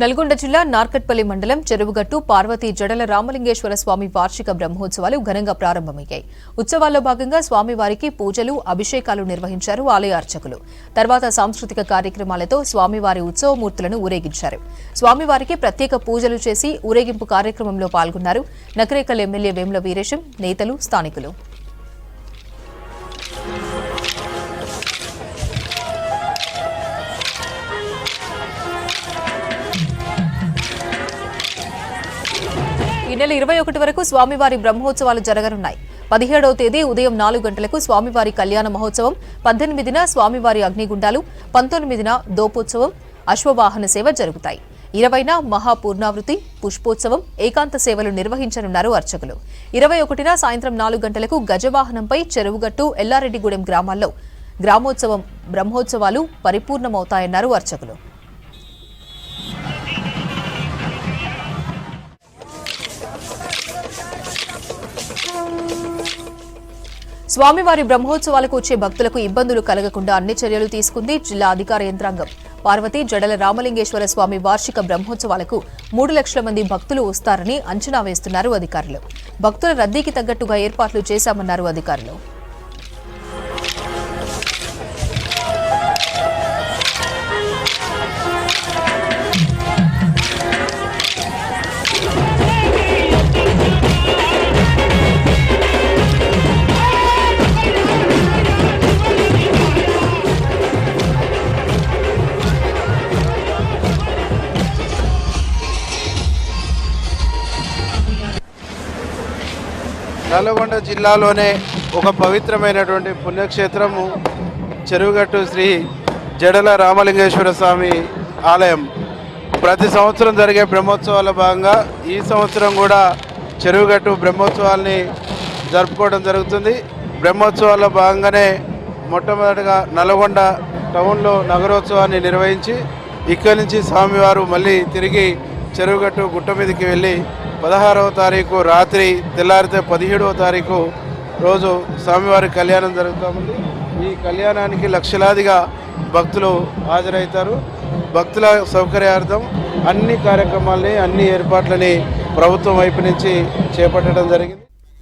నల్గొండ జిల్లా నార్కట్పల్లి మండలం చెరువుగట్టు పార్వతీ జడల రామలింగేశ్వర స్వామి వార్షిక బ్రహ్మోత్సవాలు ఘనంగా ప్రారంభమయ్యాయి. ఉత్సవాల్లో భాగంగా స్వామివారికి పూజలు అభిషేకాలు నిర్వహించారు ఆలయ అర్చకులు. తర్వాత సాంస్కృతిక కార్యక్రమాలతో స్వామివారి ఉత్సవమూర్తులను ఊరేగించారు. స్వామివారికి ప్రత్యేక పూజలు చేసి ఊరేగింపు కార్యక్రమంలో పాల్గొన్నారు నకరేకల్ ఎమ్మెల్యే వేముల వీరేశం నేతలు స్థానికులు. నెల ఇరవై ఒకటి వరకు స్వామివారి బ్రహ్మోత్సవాలు జరగనున్నాయి. పదిహేడవ తేదీ ఉదయం నాలుగు గంటలకు స్వామివారి కళ్యాణ మహోత్సవం పద్దెనిమిదిన స్వామివారి అగ్నిగుండాలు పంతొమ్మిదిన దోపోత్సవం అశ్వవాహన సేవ జరుగుతాయి. ఇరవైన మహాపూర్ణావృతి పుష్పోత్సవం ఏకాంత సేవలు నిర్వహించనున్నారు అర్చకులు. ఇరవై ఒకటిన సాయంత్రం నాలుగు గంటలకు గజవాహనంపై చెరువుగట్టు ఎల్లారెడ్డిగూడెం గ్రామాల్లో గ్రామోత్సవం బ్రహ్మోత్సవాలు పరిపూర్ణమవుతాయన్నారు అర్చకులు. స్వామివారి బ్రహ్మోత్సవాలకు వచ్చే భక్తులకు ఇబ్బందులు కలగకుండా అన్ని చర్యలు తీసుకుంది జిల్లా అధికార యంత్రాంగం. పార్వతి జడల రామలింగేశ్వర స్వామి వార్షిక బ్రహ్మోత్సవాలకు మూడు లక్షల మంది భక్తులు వస్తారని అంచనా వేస్తున్నారు అధికారులు. భక్తుల రద్దీకి తగ్గట్టుగా ఏర్పాట్లు చేశామన్నారు అధికారులు. నల్గొండ జిల్లాలోనే ఒక పవిత్రమైనటువంటి పుణ్యక్షేత్రము చెరువుగట్టు శ్రీ జడల రామలింగేశ్వర స్వామి ఆలయం. ప్రతి సంవత్సరం జరిగే బ్రహ్మోత్సవాల భాగంగా ఈ సంవత్సరం కూడా చెరువుగట్టు బ్రహ్మోత్సవాల్ని జరుపుకోవడం జరుగుతుంది. బ్రహ్మోత్సవాల్లో భాగంగానే మొట్టమొదటిగా నల్గొండ టౌన్లో నగరోత్సవాన్ని నిర్వహించి ఇక్కడి నుంచి స్వామివారు మళ్ళీ తిరిగి చెరువుగట్టు గుట్ట మీదకి వెళ్ళి పదహారవ తారీఖు రాత్రి తెల్లారితే పదిహేడవ తారీఖు రోజు స్వామివారి కళ్యాణం జరుగుతూ ఈ కళ్యాణానికి లక్షలాదిగా భక్తులు హాజరవుతారు భక్తుల సౌకర్యార్థం అన్ని కార్యక్రమాలని అన్ని ఏర్పాట్లని ప్రభుత్వం వైపు నుంచి చేపట్టడం జరిగింది.